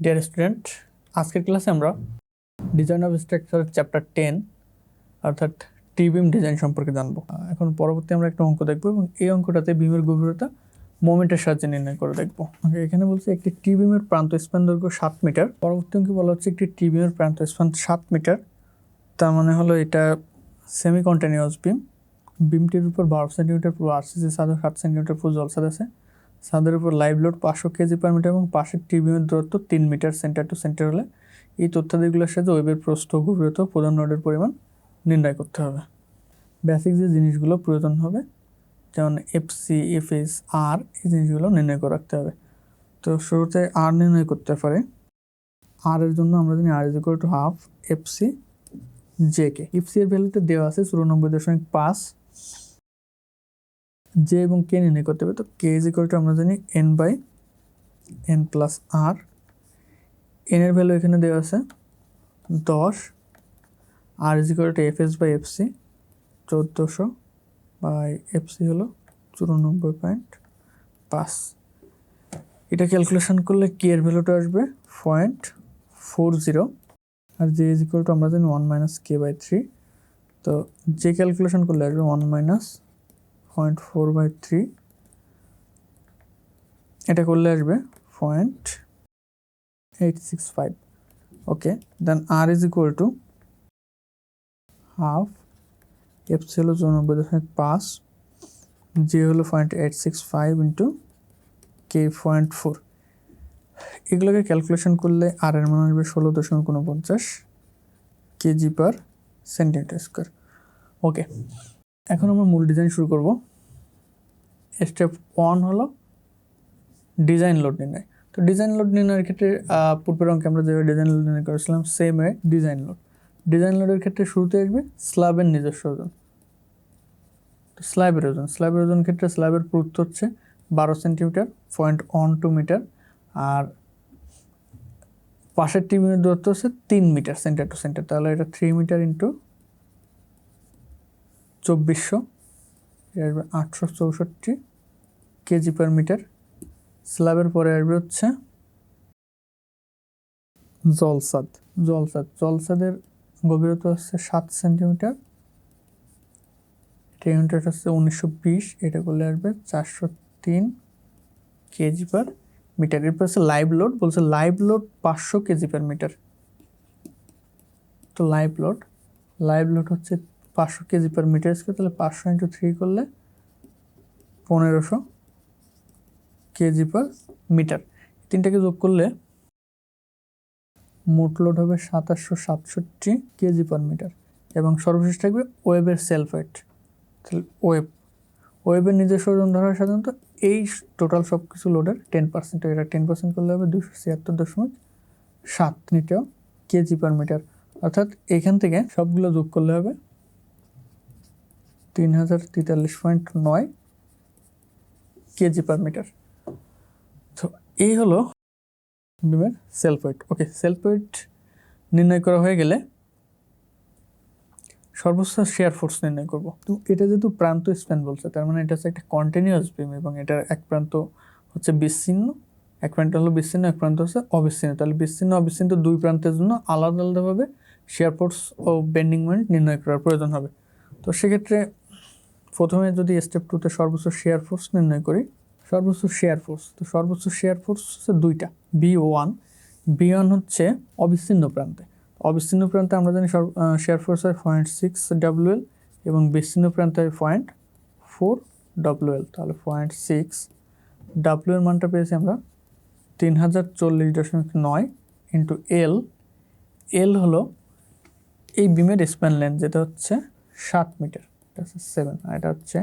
Dear student আজকের ক্লাসে আমরা design of structure chapter ten অর্থাৎ টি বিম ডিজাইন সম্পর্কে জানব। এখন পরবর্তী আমরা একটা অঙ্ক দেখব এবং এই অঙ্কটাতে বিমের গভীরতা মোমেন্টের সাহায্যে নির্ণয় করে দেখব। এখানে বলছে একটি টি বিমের প্রান্ত স্প্যান দৈর্ঘ্য সাত মিটার পরবর্তী অঙ্কে বলা হচ্ছে একটি টি বিমের প্রান্ত স্প্যান সাত মিটার তার মানে হলো এটা সেমি কন্টিনিউয়াস বিম বিমটির উপর বারো সেন্টিমিটার পুরো আরসিসি সাদা সাত সেন্টিমিটার পুরো জলসাদ আছে। ছাদের উপর লাইভ লোড পাঁচশো কেজি পার মিটার এবং পাশের টিবিমের দূরত্ব তিন মিটার সেন্টার টু সেন্টার হলে এই তথ্যাদিগুলোর সাথে ওয়েবের প্রস্থ, গভীরতা প্রধান নোডের পরিমাণ নির্ণয় করতে হবে। বেসিক যে জিনিসগুলো প্রয়োজন হবে, যেমন এফসি এফএস আর এই জিনিসগুলো নির্ণয় করে রাখতে হবে। তো শুরুতে আর নির্ণয় করতে পারে। আর এর জন্য আমরা জানি R is equal to half FC J K FC এর ভ্যালুতে দেওয়া আছে চুরানব্বই দশমিক পাঁচ জে এবং কে নির্ণয় করতে হবে। তো কে ইজ ইকুয়াল টু আমরা জানি N by N plus R N এর ভ্যালু এখানে দেওয়া আছে দশ। R is equal to F S by F C চোদ্দোশো বাই এফ সি হলো চুরানব্বই পয়েন্ট পাঁচ। এটা ক্যালকুলেশন করলে কে এর ভ্যালুটা আসবে পয়েন্ট ফোর জিরো আর জে ইজ ইকুয়াল টু আমরা জানি one minus K by three তো যে ক্যালকুলেশন করলে আসবে one minus point four by three এটা করলে আসবে point eight six five okay then R is equal to half F C হলো চৌরানব্বই দশমিক পাঁচ জে হলো point eight six five into K point four এগুলোকে ক্যালকুলেশন করলে আর এর মান আসবে ষোলো দশমিক উনপঞ্চাশ kg per centimetre square okay এখন আমরা মূল ডিজাইন শুরু করব। স্টেপ ওয়ান হলো ডিজাইন লোড নির্ণয়। তো ডিজাইন লোড নির্ণয়ের ক্ষেত্রে পূর্বের অঙ্কে আমরা যেভাবে ডিজাইন লোড নির্ণয় করেছিলাম same way design load design লোডের ক্ষেত্রে শুরুতে আসবে স্ল্যাবের নিজস্ব ওজন। তো স্ল্যাবের ওজন। স্ল্যাবের ওজন ক্ষেত্রে স্ল্যাবের পুরুত্ব হচ্ছে বারো centimetre point one two metre আর পাশের টিমের দূরত্ব হচ্ছে তিন মিটার সেন্টার টু সেন্টার তাহলে এটা থ্রি মিটার ইন্টু চব্বিশশো আসবে আটশো চৌষট্টি কেজি পার মিটার স্ল্যাবের পরে আসবে হচ্ছে জলসাদ। জলসাদ, জলসাদের গভীরতা হচ্ছে সাত সেন্টিমিটার। এটা ইউনিট হচ্ছে উনিশশো বিশ, এটা করলে আসবে চারশো তিন কেজি পার মিটার এরপর হচ্ছে লাইভ লোড বলছে লাইভ লোড পাঁচশো কেজি পার মিটার তো লাইভ লোড লাইভ লোড হচ্ছে পাঁচশো কেজি পার মিটার স্কোয়ার তাহলে পাঁচশো ইন্টু থ্রি করলে পনেরোশো কেজি পার মিটার তিনটাকে যোগ করলে মোট লোড হবে সাতাশশো সাতষট্টি কেজি পার মিটার এবং সর্বশেষ থাকবে ওয়েবের সেলফ ওয়েট তাহলে ওয়েব। ওয়েবের নিজস্ব ওজন ধরা সাধারণত এই টোটাল সব কিছু লোডের টেন পার্সেন্ট এটা টেন পার্সেন্ট করলে হবে দুশো ছিয়াত্তর দশমিক সাত নিটেও কেজি পার মিটার অর্থাৎ এখান থেকে সবগুলো যোগ করলে হবে তিন হাজার তেতাল্লিশ পয়েন্ট নয় কেজি পার মিটার তো এই হলো বিমের self weight okay self weight নির্ণয় করা হয়ে গেলে সর্বোচ্চ শেয়ার ফোর্স নির্ণয় করব। তো এটা যেহেতু প্রান্ত স্প্যান বলছে, তার মানে এটা হচ্ছে একটা কন্টিনিউয়াস বিম এবং এটার এক প্রান্ত হচ্ছে বিচ্ছিন্ন, এক প্রান্ত হলো বিচ্ছিন্ন, এক প্রান্ত হচ্ছে অবিচ্ছিন্ন। তাহলে বিচ্ছিন্ন, অবিচ্ছিন্ন দুই প্রান্তের জন্য আলাদা আলাদাভাবে শেয়ার ফোর্স ও বেন্ডিং মোমেন্ট নির্ণয় করার প্রয়োজন হবে। তো সেক্ষেত্রে প্রথমে যদি স্টেপ টুতে সর্বোচ্চ শেয়ার ফোর্স নির্ণয় করি, সর্বোচ্চ শেয়ার ফোর্স তো সর্বোচ্চ শেয়ার ফোর্স হচ্ছে দুইটা বি ওয়ান বি ওয়ান হচ্ছে অবিচ্ছিন্ন প্রান্তে। অবিচ্ছিন্ন প্রান্তে আমরা জানি শেয়ার ফোর্স হয় পয়েন্ট সিক্স ডাব্লুএল এবং বিচ্ছিন্ন প্রান্তে হয় পয়েন্ট ফোর ডাব্লুএল তাহলে পয়েন্ট সিক্স ডাব্লু এর মানটা পেয়েছি আমরা তিন হাজার চল্লিশ দশমিক নয় ইন্টু এল এল হলো এই বিমের স্প্যান লেন্থ যেটা হচ্ছে সাত মিটার সেভেন এটা হচ্ছে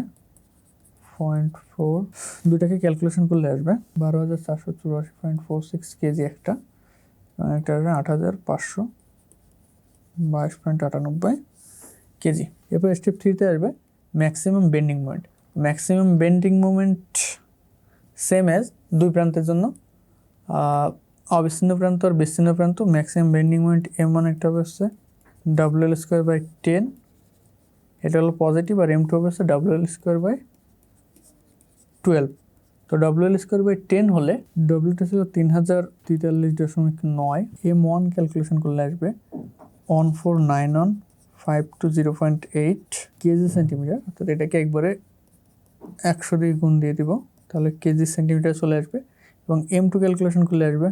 পয়েন্ট ফোর দুটাকে ক্যালকুলেশন করলে আসবে। বারো হাজার চারশো চুরাশি পয়েন্ট ফোর সিক্স কেজি একটা। আট হাজার পাঁচশো বাইশ পয়েন্ট আটানব্বই কেজি। এরপর স্টেপ থ্রিতে আসবে maximum bending moment maximum bending moment same as দুই প্রান্তের জন্য। অবিচ্ছিন্ন প্রান্ত আর বিচ্ছিন্ন প্রান্ত। Maximum bending moment M one একটা হচ্ছে W L square by ten এটা হলো পজিটিভ আর এম টু হবে W L square by twelve তো W L square by ten হলে ডব্লিউটা ছিল তিন হাজার তেতাল্লিশ দশমিক নয়। এম ওয়ান ক্যালকুলেশন করলে আসবে one four nine one five two zero point eight kg centimetre অর্থাৎ এটাকে একবারে একশো দিয়ে গুণ দিয়ে দিব, তাহলে কেজি সেন্টিমিটার চলে আসবে। এবং এম টু ক্যালকুলেশন করলে আসবে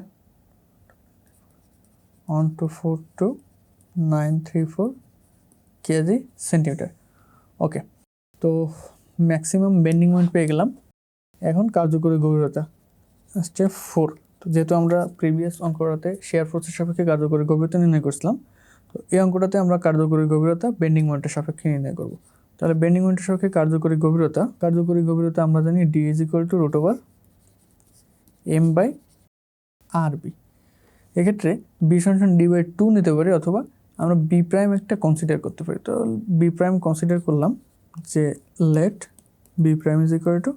one two four two nine three four kg centimetre okay তো ম্যাক্সিমাম বেন্ডিং মোমেন্ট পেয়ে গেলাম। এখন কার্যকরী গভীরতা স্টেপ ফোর তো যেহেতু আমরা প্রিভিয়াস অঙ্কটাতে শেয়ার ফোর্সের সাপেক্ষে কার্যকরী গভীরতা নির্ণয় করছিলাম, তো এই অঙ্কটাতে আমরা কার্যকরী গভীরতা বেন্ডিং মোমেন্টের সাপেক্ষে নির্ণয় করব। তাহলে বেন্ডিং মোমেন্টের সাপেক্ষে কার্যকরী গভীরতা কার্যকরী গভীরতা আমরা জানি D is equal to root over M by R B এক্ষেত্রে বি সমান ডি বাই টু নিতে পারি অথবা আমরা বি প্রাইম একটা কনসিডার করতে পারি। তো বি প্রাইম কনসিডার করলাম যে let B prime is equal to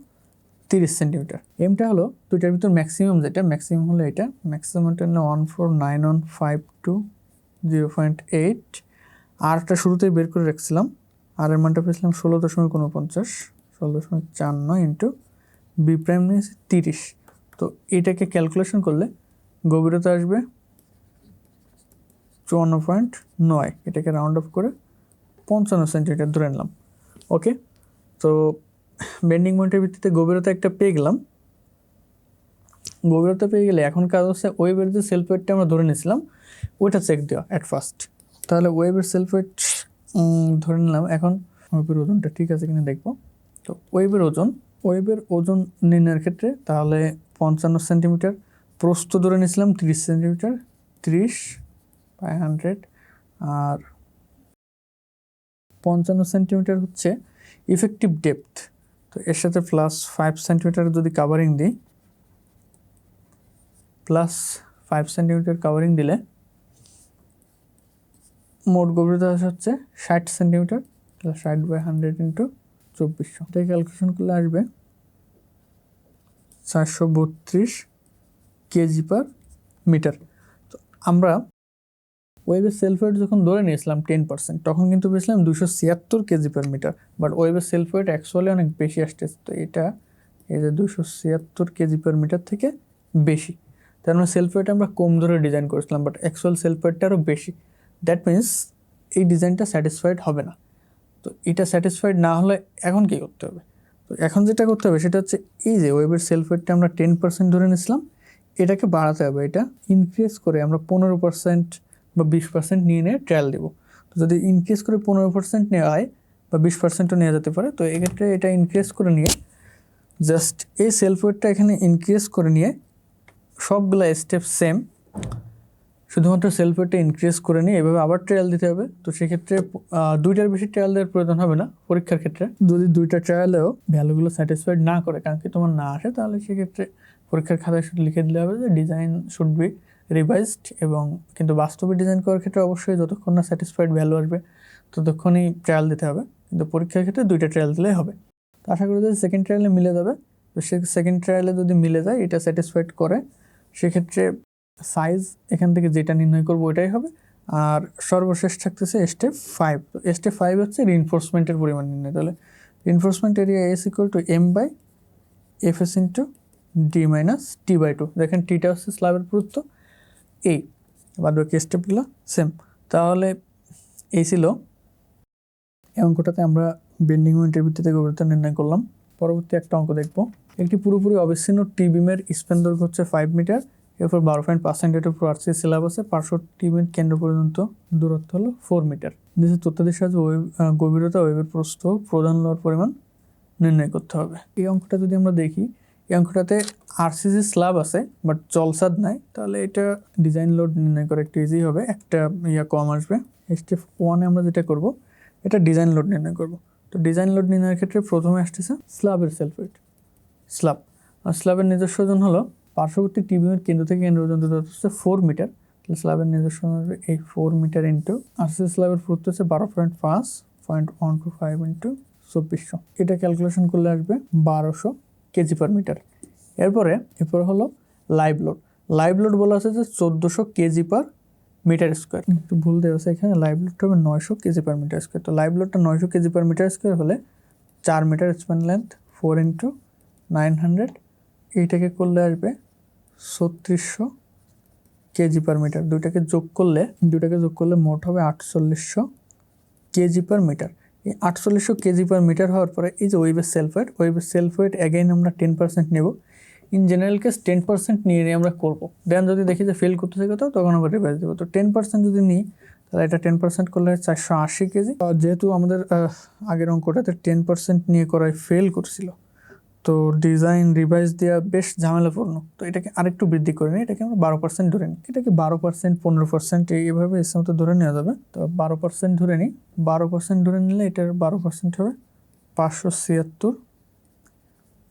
তিরিশ সেন্টিমিটার এমটা হলো দুইটার ভিতর ম্যাক্সিমাম যেটা ম্যাক্সিমাম হলো এটা। ম্যাক্সিমামটা হলো one four nine one five two zero point eight আরটা শুরুতেই বের করে রাখছিলাম। আর এর মানটা পেয়েছিলাম ষোলো দশমিক উনপঞ্চাশ ষোলো দশমিক চার নয় ইন্টু বি প্রাইম নিয়েছে তিরিশ। তো এটাকে ক্যালকুলেশন করলে গভীরতা আসবে চুয়ান্ন পয়েন্ট নয়। এটাকে রাউন্ড অফ করে পঞ্চান্ন সেন্টিমিটার ধরে নিলাম। ওকে তো বেন্ডিং পয়েন্টের ভিত্তিতে গভীরতা একটা পেয়ে গেলাম। গভীরতা পেয়ে গেলে এখন কাজ হচ্ছে ওয়েবের যে সেলফ ওয়েটটা আমরা ধরে নিয়েছিলাম, ওইটা চেক দেওয়া অ্যাট ফার্স্ট তাহলে ওয়েবের সেলফ ওয়েট ধরে নিলাম। এখন ওয়েবের ওজনটা ঠিক আছে কিনা দেখব। তো ওয়েবের ওজন ওয়েবের ওজন নির্ণয়ের ক্ষেত্রে তাহলে পঞ্চান্ন সেন্টিমিটার, প্রস্থ ধরে নিয়েছিলাম তিরিশ সেন্টিমিটার, তিরিশ বাই হান্ড্রেড আর পঞ্চান্ন সেন্টিমিটার হচ্ছে ইফেক্টিভ ডেপথ তো এর সাথে প্লাস ফাইভ সেন্টিমিটার যদি কাভারিং দিই প্লাস ফাইভ সেন্টিমিটার কাভারিং দিলে মোট গভীরতা হচ্ছে ষাট সেন্টিমিটার ষাট বাই হান্ড্রেড ইন্টু চব্বিশশো। এটা ক্যালকুলেশন করলে আসবে চারশো বত্রিশ কেজি পার মিটার তো আমরা ওয়েবের সেলফ ওয়েট যখন ধরে নিয়েছিলাম টেন পার্সেন্ট তখন কিন্তু পেয়েছিলাম দুশো ছিয়াত্তর কেজি পার মিটার বাট ওয়েবের সেলফ ওয়েট অ্যাকচুয়ালি অনেক বেশি আসতেছে, তো এটা এই যে দুশো ছিয়াত্তর কেজি পার মিটার থেকে বেশি। তার মানে সেলফ ওয়েট আমরা কম ধরে ডিজাইন করেছিলাম বাট অ্যাকচুয়াল সেলফ ওয়েটটা আরও বেশি। দ্যাট মিন্স এই ডিজাইনটা স্যাটিসফাইড হবে না। তো এটা স্যাটিসফাইড না হলে এখন কী করতে হবে? তো এখন যেটা করতে হবে সেটা হচ্ছে এই যে ওয়েবের সেলফ ওয়েটটা আমরা টেন পার্সেন্ট ধরে নিয়েছিলাম, এটাকে বাড়াতে হবে, এটা ইনক্রিজ করে আমরা পনেরো পার্সেন্ট বা বিশ পার্সেন্ট নিয়ে নিয়ে ট্রায়াল দেবো। তো যদি ইনক্রিজ করে পনেরো পার্সেন্ট নেওয়া হয় বা বিশ পার্সেন্টও নেওয়া যেতে পারে, তো এক্ষেত্রে এটা ইনক্রিজ করে নিয়ে জাস্ট এই সেলফ ওয়েটটা এখানে ইনক্রিজ করে নিয়ে সবগুলো স্টেপ সেম শুধুমাত্র সেলফ ওয়েটটা ইনক্রিজ করে নিয়ে এভাবে আবার ট্রায়াল দিতে হবে। তো সেক্ষেত্রে দুইটার বেশি ট্রায়াল দেওয়ার প্রয়োজন হবে না পরীক্ষার ক্ষেত্রে। যদি দুইটা ট্রায়ালেও ভ্যালুগুলো স্যাটিসফাইড না করে, কারণ কি তোমার না আসে, তাহলে সেক্ষেত্রে পরীক্ষার খাতায় শুধু লিখে দিলে হবে যে ডিজাইন শুড বি রিভাইজড এবং কিন্তু বাস্তবে ডিজাইন করার ক্ষেত্রে অবশ্যই যতক্ষণ না স্যাটিসফাইড ভ্যালু আসবে, ততক্ষণই ট্রায়াল দিতে হবে। কিন্তু পরীক্ষার ক্ষেত্রে দুইটা ট্রায়াল দিলেই হবে। তো আশা করি যদি সেকেন্ড ট্রায়ালে মিলে যাবে। তো সে সেকেন্ড ট্রায়ালে যদি মিলে যায়, এটা স্যাটিসফাইড করে, সেক্ষেত্রে সাইজ এখান থেকে যেটা নির্ণয় করব ওইটাই হবে। আর সর্বশেষ থাকতেছে স্টেপ ফাইভ তো স্টেপ ফাইভ হচ্ছে রিনফোর্সমেন্টের পরিমাণ নির্ণয়। তাহলে reinforcement area S equal to M by F S into D minus T by two দেখেন টিটা হচ্ছে স্ল্যাবের পুরুত্ব। এই বাদ বাকি স্টেপগুলো সেম তাহলে এই ছিল এই অঙ্কটাতে আমরা বেন্ডিং মোমেন্টের ভিত্তিতে গভীরতা নির্ণয় করলাম। পরবর্তী একটা অঙ্ক দেখব। একটি পুরোপুরি অবিচ্ছিন্ন টি বিমের স্প্যান দৈর্ঘ্য হচ্ছে ফাইভ মিটার এরপর বারো পয়েন্ট পাঁচ সেন্টিমিটার উপর আরসি সিলেবাসে পার্শ্ব টি বিমের কেন্দ্র পর্যন্ত দূরত্ব হলো ফোর মিটার নিচে তথ্যাদের সাহায্যে ওয়েব গভীরতা ওয়েবের প্রস্থ ও প্রধান লোয়ার পরিমাণ নির্ণয় করতে হবে। এই অঙ্কটা যদি আমরা দেখি এই অঙ্কটাতে আরসিসি স্ল্যাব আছে বাট জলসাদ নাই। তাহলে এটা ডিজাইন লোড নির্ণয় করা একটু ইজি হবে। একটা ইয়া কম আসবে। স্টেপ ওয়ানে আমরা যেটা করব, এটা ডিজাইন লোড নির্ণয় করব। তো ডিজাইন লোড নির্ণয়ের ক্ষেত্রে প্রথমে আসতেছে স্ল্যাবের সেলফেট স্ল্যাব আর স্ল্যাবের নিজস্ব ওজন হলো পার্শ্ববর্তী টিবিমের কেন্দ্র থেকে কেন্দ্র পর্যন্ত দূরত্ব হচ্ছে ফোর মিটার তাহলে স্ল্যাবের নিজস্ব এই ফোর মিটার ইন্টু আরসিসি স্ল্যাবের পুরুত্ব হচ্ছে বারো পয়েন্ট পাঁচ point one two five into চব্বিশশো। এটা ক্যালকুলেশন করলে আসবে বারোশো। কেজি পার মিটার এরপরে, এরপর হলো লাইভ লোড লাইভ লোড বলা আছে যে চোদ্দোশো কেজি পার মিটার স্কোয়ার একটু ভুল দেওয়া আছে এখানে। লাইভ লোডটা হবে নয়শো কেজি পার মিটার স্কোয়ার তো লাইভ লোডটা নয়শো কেজি পার মিটার স্কোয়ার হলে চার metre span length four into nine hundred এইটাকে করলে আসবে ছত্রিশশো কেজি পার মিটার দুইটাকে যোগ করলে, দুইটাকে যোগ করলে মোট হবে আটচল্লিশশো কেজি পার মিটার এই আটচল্লিশশো কেজি পার মিটার হওয়ার পরে এই যে ওয়েবের সেলফ ওয়েট ওয়েবের সেলফ ওয়েট অ্যাগেইন আমরা টেন পার্সেন্ট নেব। In general case ten percent নিয়ে নিয়ে আমরা করব। দেন যদি দেখি যে ফেল করতে থাকে তখন আমরা রিভাইজ দেবো। তো টেন পার্সেন্ট যদি নিই, তাহলে এটা টেন পার্সেন্ট করলে চারশো আশি কেজি। যেহেতু আমাদের আগের অঙ্কটাতে টেন পার্সেন্ট নিয়ে করায় ফেল করছিল তো ডিজাইন রিভাইজ দেওয়া বেশ ঝামেলাপূর্ণ। তো এটাকে আরেকটু বৃদ্ধি করে নিই, এটাকে আমরা বারো পার্সেন্ট ধরে নিই। এটাকে বারো পার্সেন্ট পনেরো পার্সেন্ট এইভাবে এসে মতো ধরে নেওয়া যাবে। তো বারো পার্সেন্ট ধরে নিই, বারো পার্সেন্ট ধরে নিলে এটার বারো পার্সেন্ট হবে পাঁচশো ছিয়াত্তর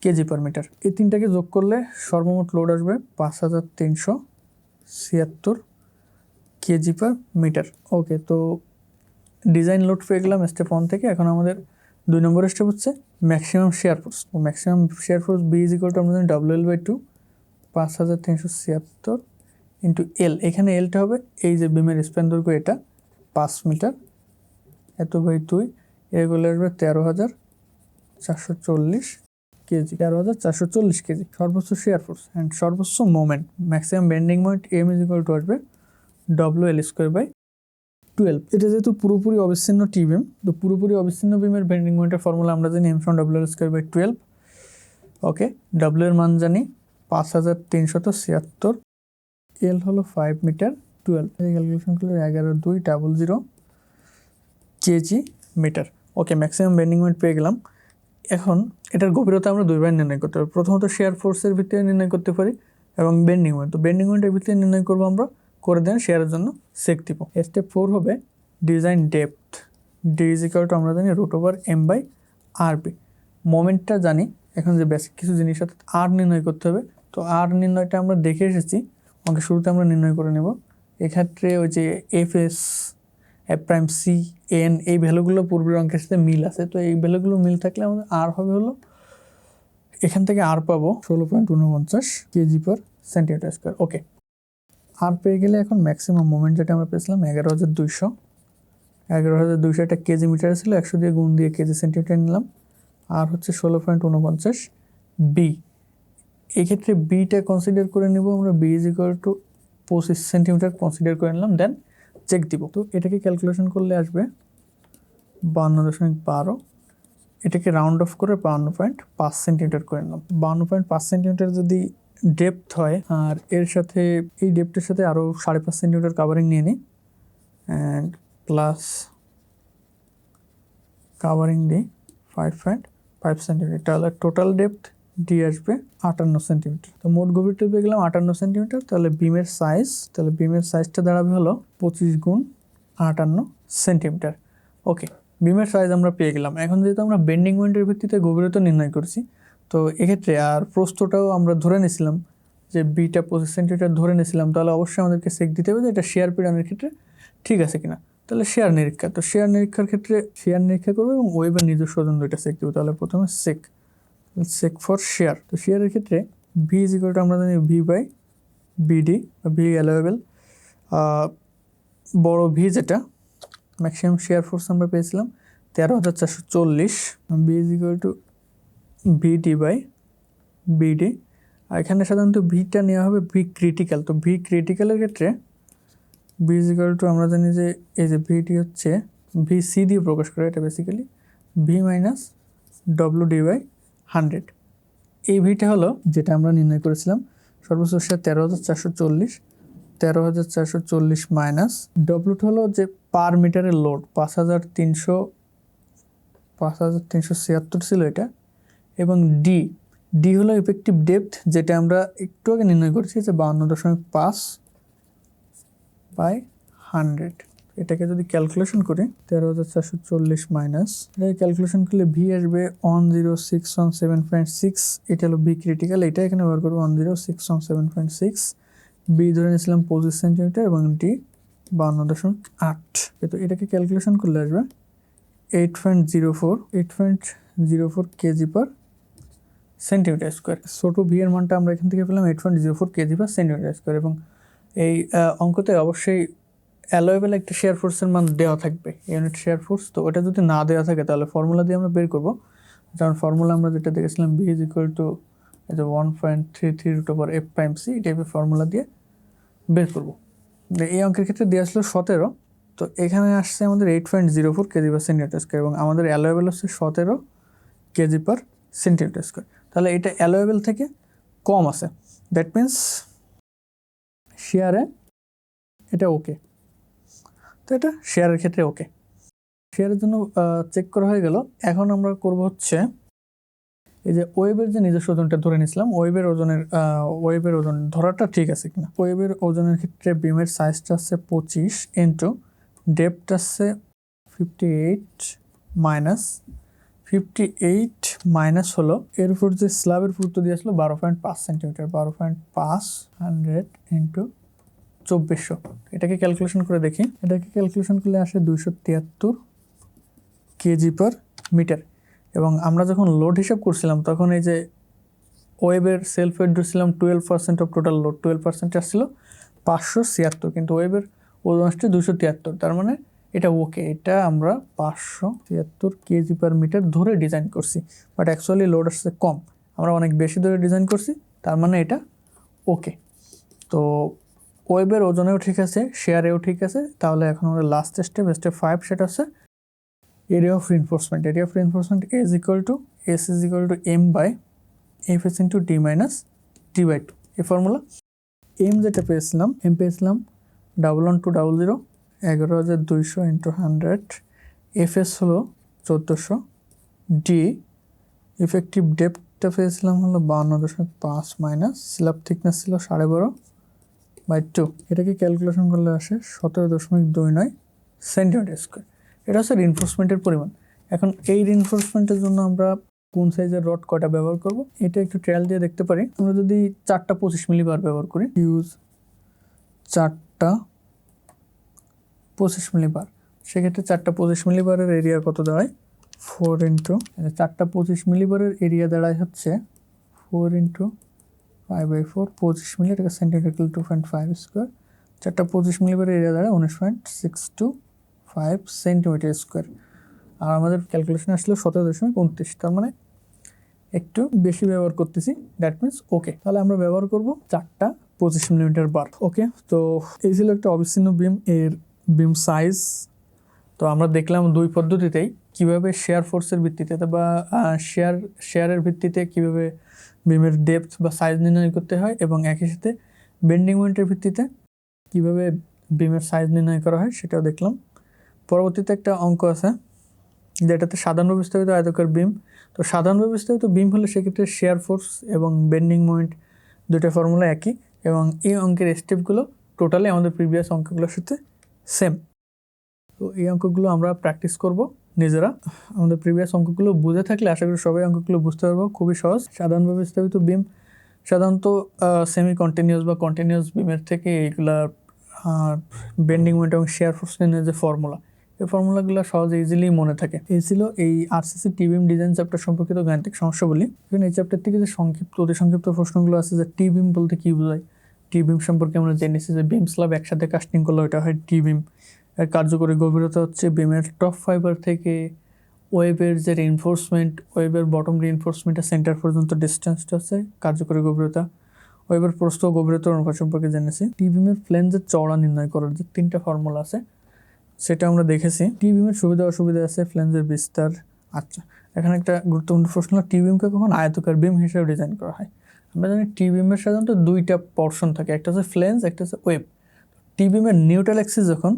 কেজি পার মিটার এই তিনটাকে যোগ করলে সর্বমোট লোড আসবে পাঁচ হাজার তিনশো ছিয়াত্তর কেজি পার মিটার ওকে তো ডিজাইন লোড পেয়ে গেলাম স্টেপ ওয়ান থেকে। এখন আমাদের দুই নম্বর স্টেপ হচ্ছে maximum shear force O maximum shear force B is equal to আমরা জানি ডাব্লিউ এল বাই টু পাঁচ হাজার তিনশো ছিয়াত্তর ইন্টু এল এখানে এলটা হবে, এই যে বিমের স্প্যান দৈর্ঘ্য এটা, পাঁচ মিটার। এত বাই দুই এগুলো আসবে তেরো হাজার চারশো চল্লিশ কেজি, তেরো হাজার চারশো চল্লিশ কেজি, সর্বোচ্চ শেয়ার ফোর্স অ্যান্ড সর্বোচ্চ moment maximum bending moment M is equal to আসবে W L square by twelve এটা যেহেতু পুরোপুরি অবিচ্ছিন্ন টি বিম তো পুরোপুরি অবিচ্ছিন্ন বিমের বেন্ডিং মোমেন্টের ফর্মুলা আমরা জানি এম সমান W square by twelve okay W এর মান জানি পাঁচ হাজার তিনশত ছিয়াত্তর এল হলো ফাইভ মিটার টুয়েলভ এই ক্যালকুলেশন করলে এগারো দুই double zero kg metre okay maximum bending moment পেয়ে গেলাম। এখন এটার গভীরতা আমরা দুইবার নির্ণয় করতে পারি। প্রথমত শেয়ার ফোর্সের ভিত্তিতে নির্ণয় করতে পারি এবং বেন্ডিং মোমেন্ট তো বেন্ডিং মোমেন্টের ভিত্তিতে নির্ণয় করব আমরা করে দেন শেয়ারের জন্য সেক দিব স্টেপ ফোর হবে design depth D is equal to আমরা জানি root over M by R B মোমেন্টটা জানি, এখন যে বেসিক কিছু জিনিস সাথে আর নির্ণয় করতে হবে, তো আর নির্ণয়টা আমরা দেখে এসেছি অঙ্কের শুরুতে আমরা নির্ণয় করে নেব। এক্ষেত্রে ওই যে F S F prime C N এই ভ্যালুগুলো পূর্বের অঙ্কের সাথে মিল আছে, তো এই ভ্যালুগুলো মিল থাকলে আমাদের আর হবে হলো, এখান থেকে আর পাবো ষোলো পয়েন্ট উনপঞ্চাশ kg per centimetre square okay আর পেয়ে গেলে এখন ম্যাক্সিমাম মোমেন্ট যেটা আমরা পেয়েছিলাম এগারো হাজার দুইশো। এগারো হাজার দুইশো একটা কেজি মিটার ছিল, একশো দিয়ে গুণ দিয়ে কেজি সেন্টিমিটার নিলাম। আর হচ্ছে ষোলো পয়েন্ট উনপঞ্চাশ। বি এক্ষেত্রে বিটা কনসিডার করে নেব, আমরা বি ইজ ইকুয়াল টু পঁচিশ সেন্টিমিটার কনসিডার করে নিলাম দেন চেক দিব। তো এটাকে ক্যালকুলেশন করলে আসবে বান্ন দশমিক বারো। এটাকে রাউন্ড অফ করে বান্ন পয়েন্ট পাঁচ সেন্টিমিটার করে নিলাম। বান্ন পয়েন্ট পাঁচ সেন্টিমিটার যদি ডেপথ হয়, আর এর সাথে, এই ডেপথের সাথে আরও সাড়ে পাঁচ সেন্টিমিটার কাভারিং নিয়ে নিই অ্যান্ড প্লাস কাভারিং দিই ফাইভ পয়েন্ট ফাইভ সেন্টিমিটার তাহলে টোটাল ডেপথ ডি আসবে আটান্ন সেন্টিমিটার তো মোট গভীরটা পেয়ে গেলাম আটান্ন সেন্টিমিটার তাহলে বিমের সাইজ তাহলে বিমের সাইজটা দাঁড়াবে হলো পঁচিশ গুণ আটান্ন সেন্টিমিটার ওকে বিমের সাইজ আমরা পেয়ে গেলাম। এখন যেহেতু আমরা বেন্ডিং মোমেন্টের ভিত্তিতে গভীরতা নির্ণয় করছি তো এক্ষেত্রে আর প্রস্তটাও আমরা ধরে নিয়েছিলাম যে বিটা পঁচিশ সেন্টিমিটার ধরে নিয়েছিলাম, তাহলে অবশ্যই আমাদেরকে চেক দিতে হবে যে এটা শেয়ার পিরানের ক্ষেত্রে ঠিক আছে কিনা। তাহলে শেয়ার নিরীক্ষা, তো শেয়ার নিরীক্ষার ক্ষেত্রে শেয়ার নিরীক্ষা করব এবং ওয়েবের নিজস্ব ওজন দুইটা চেক দেবো। তাহলে প্রথমে সেক সেক ফর শেয়ার তো শেয়ারের ক্ষেত্রে ভি ইজ ইকুয়াল টু আমরা জানি V by BD V allowable বড় ভি যেটা ম্যাক্সিমাম শেয়ার ফোর্স আমরা পেয়েছিলাম তেরো হাজার চারশো চল্লিশ B is equal to BD by BD আর এখানে সাধারণত ভিটা নেওয়া হবে ভি ক্রিটিক্যাল তো ভি ক্রিটিক্যালের ক্ষেত্রে ইজ টু আমরা জানি যে এই যে ভিটি হচ্ছে ভি সি দিয়ে প্রকাশ করে এটা basically V minus W D by hundred এই ভিটা হলো যেটা আমরা নির্ণয় করেছিলাম সর্বোচ্চ তেরো হাজার চারশো চল্লিশ। তেরো হাজার চারশো চল্লিশ মাইনাস ডব্লুটা হলো যে পার মিটারের লোড পাঁচ হাজার তিনশো, পাঁচ হাজার তিনশো ছিয়াত্তর ছিল এটা। এবং ডি ডি হলো ইফেক্টিভ ডেপথ যেটা আমরা একটু আগে নির্ণয় করেছি যে বাউন্ন দশমিক পাঁচ বাই হান্ড্রেড। এটাকে যদি ক্যালকুলেশন করি, তেরো হাজার চারশো চল্লিশ মাইনাস এটাকে ক্যালকুলেশন করলে ভি আসবে one zero six one seven point six এটা হলো ভি ক্রিটিক্যাল এটা এখানে ব্যবহার করব one zero six one seven point six B ধরে নিয়েছিলাম পঁচিশ সেন্টিমিটার এবং ডি বান্ন দশমিক আট। তো এটাকে ক্যালকুলেশন করলে আসবে eight point zero four eight point zero four kg per centimetre square ছোটো ভি এর মানটা আমরা এখান থেকে পেলাম eight point zero four kg per centimetre square এবং এই অঙ্কতে অবশ্যই অ্যালোয়েবল একটা শেয়ার ফোর্সের মান দেওয়া থাকবে ইউনিট শেয়ার ফোর্স তো ওটা যদি না দেওয়া থাকে তাহলে ফর্মুলা দিয়ে আমরা বের করব। যেমন ফর্মুলা আমরা যেটা দেখেছিলাম বি ইজ ইকুয়াল টু এই যে one point three three root over F prime C এই টাইপের ফর্মুলা দিয়ে বের করব। এই অঙ্কের ক্ষেত্রে দিয়ে আসলো সতেরো। তো এখানে আসছে আমাদের eight point zero four kg per centimetre square এবং আমাদের অ্যালোয়েবল হচ্ছে সতেরো কেজি পার সেন্টিমিটার স্কোয়ার তাহলে এটা অ্যালোয়েবল থেকে কম আছে। দ্যাট মিন্স শেয়ারে এটা ওকে তো এটা শেয়ারের ক্ষেত্রে ওকে শেয়ারের জন্য চেক করা হয়ে গেল। এখন আমরা করব হচ্ছে এই যে ওয়েবের যে নিজস্ব ওজনটা ধরে নিয়েছিলাম ওয়েবের ওজনের ওয়েবের ওজন ধরাটা ঠিক আছে কিনা? ওয়েবের ওজনের ক্ষেত্রে বিমের সাইজটা আছে পঁচিশ ইন্টু ডেপটা আছে fifty eight minus fifty eight minus হলো, এর উপর যে স্ল্যাবের পুরুত্ব দিয়ে আসলো বারো পয়েন্ট পাঁচ সেন্টিমিটার বারো পয়েন্ট পাঁচ হান্ড্রেড ইন্টু চব্বিশশো। এটাকে ক্যালকুলেশন করে দেখি। এটাকে ক্যালকুলেশন করলে আসে দুইশো তিয়াত্তর কেজি পার মিটার এবং আমরা যখন লোড হিসাব করছিলাম, তখন এই যে ওয়েবের self weight ধরছিলাম twelve percent of total load twelve percent আসছিল পাঁচশো ছিয়াত্তর, কিন্তু ওয়েবের ওজন আসছে দুশো তিয়াত্তর। তার মানে এটা ওকে এটা আমরা পাঁচশো তিয়াত্তর কেজি পার মিটার ধরে ডিজাইন করছি। বাট অ্যাকচুয়ালি লোড আসছে কম। আমরা অনেক বেশি ধরে ডিজাইন করছি, তার মানে এটা ওকে তো ওয়েবের ওজনেও ঠিক আছে শেয়ারেও ঠিক আছে। তাহলে এখন আমাদের লাস্ট স্টেপ স্টেপ ফাইভ সেটা হচ্ছে area of reinforcement area of reinforcement is equal to S is equal to M by F S into D minus D by two এই ফর্মুলা এম যেটা পেয়েছিলাম এম পেয়েছিলাম double one two double zero এগারো হাজার দুইশো into hundred F S হলো চোদ্দোশো, D effective ডেপথটা পেয়েছিলাম হলো বান্ন দশমিক পাঁচ মাইনাস স্ল্যাব থিকনেস ছিল সাড়ে বারো বাই টু এটাকে ক্যালকুলেশন করলে আসে সতেরো দশমিক দুই নয় সেন্টিমিটার স্কোয়ার এটা হচ্ছে রিনফোর্সমেন্টের পরিমাণ। এখন এই রিনফোর্সমেন্টের জন্য আমরা কোন সাইজের রড কয়টা ব্যবহার করব, এটা একটু ট্রায়াল দিয়ে দেখতে পারি। আমরা যদি চারটা পঁচিশ মিলি বার ব্যবহার করি ইউজ চারটা পঁচিশ মিলিবার। সেক্ষেত্রে চারটা পঁচিশ মিলিবারের এরিয়া কত দাঁড়ায়? ফোর ইন্টু চারটা পঁচিশ মিলিবারের এরিয়া দাঁড়ায় হচ্ছে four into five by four পঁচিশ মিলি, এটাকে centimetre two point five square চারটা পঁচিশ মিলি বারের এরিয়া দাঁড়ায় উনিশ point six two five centimetre square আর আমাদের ক্যালকুলেশন আসলো সতেরো দশমিক উনত্রিশ। তার মানে একটু বেশি ব্যবহার করতেছি দ্যাট মিনস ওকে তাহলে আমরা ব্যবহার করব চারটা পঁচিশ মিলিমিটার বার ওকে তো এই ছিল একটা অবিচ্ছিন্ন বিম এর বিম সাইজ তো আমরা দেখলাম দুই পদ্ধতিতেই কীভাবে শেয়ার ফোর্সের ভিত্তিতে বা শেয়ার শেয়ারের ভিত্তিতে কীভাবে বিমের ডেপথ বা সাইজ নির্ণয় করতে হয় এবং একই সাথে বেন্ডিং মোমেন্টের ভিত্তিতে কীভাবে বিমের সাইজ নির্ণয় করা হয় সেটাও দেখলাম। পরবর্তীতে একটা অঙ্ক আছে যেটাতে সাধারণভাবে বিস্তারিত আয়তকার বিম তো সাধারণভাবে বিস্তারিত বিম হলে সেক্ষেত্রে শেয়ার ফোর্স এবং বেন্ডিং মোমেন্ট দুটো ফর্মুলা একই এবং এই অঙ্কের স্টেপগুলো টোটালি আমাদের প্রিভিয়াস অঙ্কগুলোর সাথে সেম তো এই অঙ্কগুলো আমরা প্র্যাকটিস করব নিজেরা। আমাদের প্রিভিয়াস অঙ্কগুলো বুঝে থাকলে আশা করি সবাই অঙ্কগুলো বুঝতে পারব। খুবই সহজ। সাধারণভাবে বিস্তারিত বিম সাধারণত সেমি কন্টিনিউয়াস বা কন্টিনিউয়াস বিমের থেকে এইগুলা বেন্ডিং মোমেন্ট এবং শেয়ার ফোর্স নিয়ে যে ফর্মুলা এই ফর্মুলাগুলো সহজে ইজিলি মনে থাকে। এই ছিল এই আরসিসি টিবিম ডিজাইন চ্যাপ্টার সম্পর্কিত গাণিতিক সমস্যাগুলি এখানে এই চ্যাপ্টার থেকে যে সংক্ষিপ্ত, অতি সংক্ষিপ্ত প্রশ্নগুলো আছে, যে টি বিম বলতে কী বোঝায় টি বিম সম্পর্কে আমরা জেনেছি যে বিম স্ল্যাব একসাথে কাস্টিং করলে ওটা হয় টি বিম এর কার্যকরী গভীরতা হচ্ছে বিমের টপ ফাইবার থেকে ওয়েবের যে রিনফোর্সমেন্ট ওয়েবের বটম রিনফোর্সমেন্টের সেন্টার পর্যন্ত ডিস্টেন্সটা হচ্ছে কার্যকরী গভীরতা। ওয়েবের প্রস্থ ও গভীরতার অনুপাত সম্পর্কে জেনেছি। টি বিমের ফ্লেন্সের চওড়া নির্ণয় করার যে তিনটা ফর্মুলা আছে, সেটা আমরা দেখেছি। টি বিমের সুবিধা অসুবিধা আছে ফ্লেন্সের বিস্তার। আচ্ছা এখানে একটা গুরুত্বপূর্ণ প্রশ্ন টি বিমকে কখন আয়তকার বিম হিসেবে ডিজাইন করা হয়? আমরা জানি টি বিমের সাধারণত দুইটা পর্শন থাকে, একটা হচ্ছে ফ্লেন্স একটা হচ্ছে ওয়েব টি বিমের নিউট্রাল অ্যাক্সিস যখন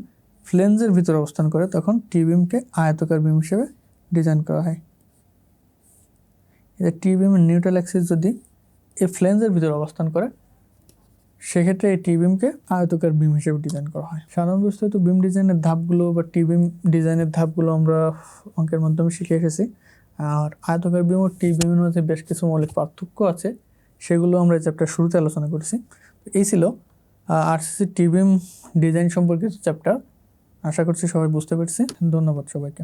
ফ্লেন্সের ভিতরে অবস্থান করে, তখন টি বিমকে আয়তকার বিম হিসেবে ডিজাইন করা হয়। এদের টি বিমের নিউট্রাল অ্যাক্সিস যদি এই ফ্লেন্সের ভিতরে অবস্থান করে, সেক্ষেত্রে এই টি বিমকে আয়তকার বিম হিসেবে ডিজাইন করা হয়। সাধারণ বিস্তারিত বিম ডিজাইনের ধাপগুলো বা টি বিম ডিজাইনের ধাপগুলো আমরা অঙ্কের মাধ্যমে শিখে এসেছি। আর আয়তকার বিম ও টি বিমের মধ্যে বেশ কিছু মৌলিক পার্থক্য আছে। সেগুলো আমরা চ্যাপ্টার শুরুতে আলোচনা করেছি। এই ছিল আরসিসি টিভিএম ডিজাইন সম্পর্কিত চ্যাপ্টার আশা করছি সবাই বুঝতে পেরেছি। ধন্যবাদ সবাইকে।